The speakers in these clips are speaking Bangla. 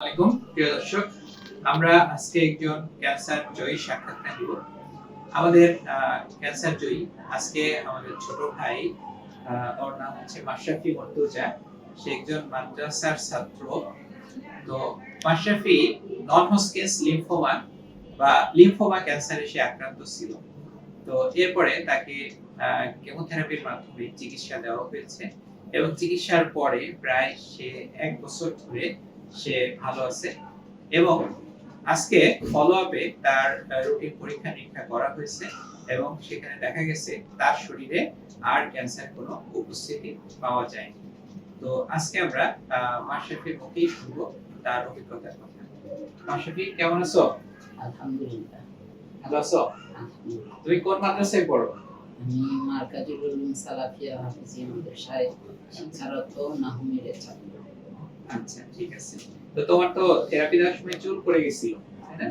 আলাইকুম, প্রিয় দর্শক, আমরা আজকে একজন ক্যান্সার জয়ী সাক্ষাৎকার নিব আমাদের ক্যান্সার জয়ী আজকে আমাদের ছোট ভাই ওর নাম হচ্ছে মাশরাফি মর্তুজা। সে একজন মাদ্রাসার ছাত্র। তো মাশরাফি নন হসকেস বা লিম্ফোমা ক্যান্সারে সে আক্রান্ত ছিল। তো এরপরে তাকে কেমোথেরাপির মাধ্যমে চিকিৎসা দেওয়া হয়েছে এবং চিকিৎসার পরে প্রায় সে এক বছর ধরে সে ভালো আছে। এবং আজকে ফলো আপে তার রুটিন পরীক্ষা নিরীক্ষা করা হয়েছে এবং সেখানে দেখা গেছে তার শরীরে আর ক্যান্সার কোনো উপস্থিতি পাওয়া যায়নি। তো আজকে আমরা মাশরাফির মুখেই শুনব তার অভিজ্ঞতার কথা। মাশরাফি কেমন আছো? আলহামদুলিল্লাহ। ভালো আছো? তুমি কোন মাদ্রাসায় পড়ো? আমি মার্কাজুল উলুম সালাফিয়া হাফিজি মাদ্রাসায় শিক্ষারত নাহমিরের ছাত্র। আচ্ছা ঠিক আছে। তো তোমার তো থেরাপি দেওয়ার সময় চুল পড়ে গেছিল তাই না?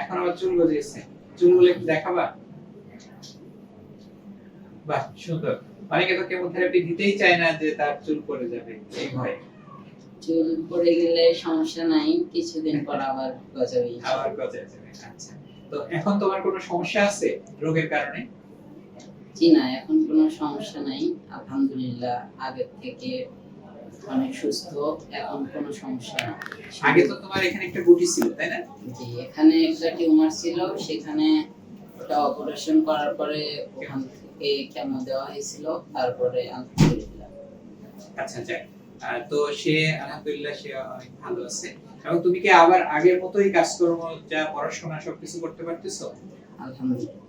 এখন আবার চুল গজিয়েছে। চুলগুলো একটু দেখাবা? বাহ সুন্দর। অনেকে তো কেমোথেরাপি দিতেই চায় না যে তার চুল পড়ে যাবে এই ভয়ে। চুল পড়ে গেলে সমস্যা নাই কিছুদিন পর আবার গজাবে। আবার গজায় যাবে আচ্ছা। তো এখন তোমার কোনো সমস্যা আছে রোগের কারণে? জি না এখন কোনো সমস্যা নাই। আলহামদুলিল্লাহ আগের থেকে অনেক সুস্থ এখন কোনো সমস্যা না। আগে তো তোমার এখানে একটা গুটি ছিল তাই না? জি এখানে একটা টিউমার ছিল সেখানে ওটা অপারেশন করার পরে ওখান থেকে কেমো দেওয়া হয়েছিল তারপরে আলহামদুলিল্লাহ আচ্ছা যাক। তো সে আলহামদুলিল্লাহ সে অনেক ভালো আছে। এবং তুমি কি আবার আগের মতোই কাজকর্ম যা পড়াশোনা সবকিছু করতে পারতেছো? আলহামদুলিল্লাহ।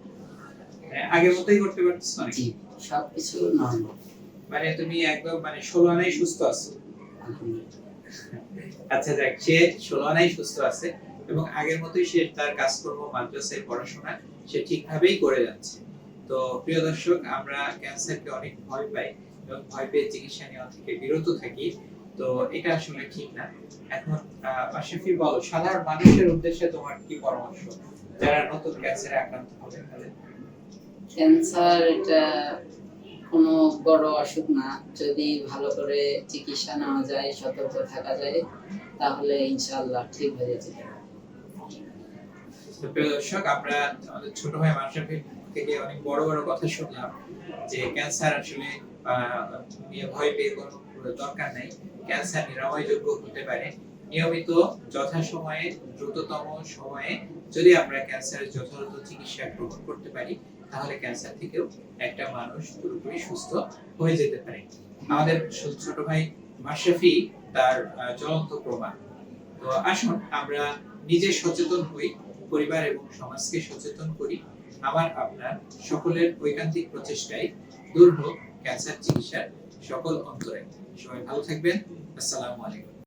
হ্যাঁ, আগের মতোই করতে পারতেছো নাকি? সবকিছু নর্মাল মানে তুমি একদম মানে ষোলো আনাই সুস্থ আছো। আচ্ছা যাক সে ষোলো আনাই সুস্থ আছে এবং আগের মতোই সে তার কাজকর্ম মাদ্রাসায় পড়াশোনা সে ঠিকভাবেই করে যাচ্ছে। তো প্রিয় দর্শক আমরা ক্যান্সারকে অনেক ভয় পাই এবং ভয় পেয়ে চিকিৎসা নেওয়া থেকে বিরত থাকি। তো এটা আসলে ঠিক না। এখন আহ, আশরাফি বলো সাধারণ মানুষের উদ্দেশ্যে তোমার কি পরামর্শ? যারা নতুন ক্যান্সারে আক্রান্ত হবে তাদের। ক্যান্সার এটা কোনো বড় অসুখ না। যদি ভালো করে চিকিৎসা নেওয়া যায়, সতর্ক থাকা যায়, তাহলে ইনশাআল্লাহ ঠিক হয়ে যেতে পারে। দর্শক আমরা আমাদের ছোট ভাই মাশরাফির থেকে অনেক বড় বড় কথা শুনলাম যে ক্যান্সার আসলে ভয় পেয়ে কোনো দরকার নাই। ক্যান্সার নিরাময়যোগ্য হতে পারে। নিয়মিত যথাসময়ে, দ্রুততম সময়ে যদি আমরা ক্যান্সারের যথাযথ চিকিৎসা গ্রহণ করতে পারি, তাহলে ক্যান্সার থেকেও একটা মানুষ পুরোপুরি সুস্থ হয়ে যেতে পারে। আমাদের ছোট ভাই মাশরাফি তার জ্বলন্ত প্রমাণ। তো আসুন, আমরা নিজে সচেতন হই, পরিবার এবং সমাজকে সচেতন করি। আমার, আপনার সকলের ঐকান্তিক প্রচেষ্টায় দূর হোক ক্যান্সার চিকিৎসার সকল অন্তরে। সবাই ভালো থাকবেন। আসসালামু আলাইকুম।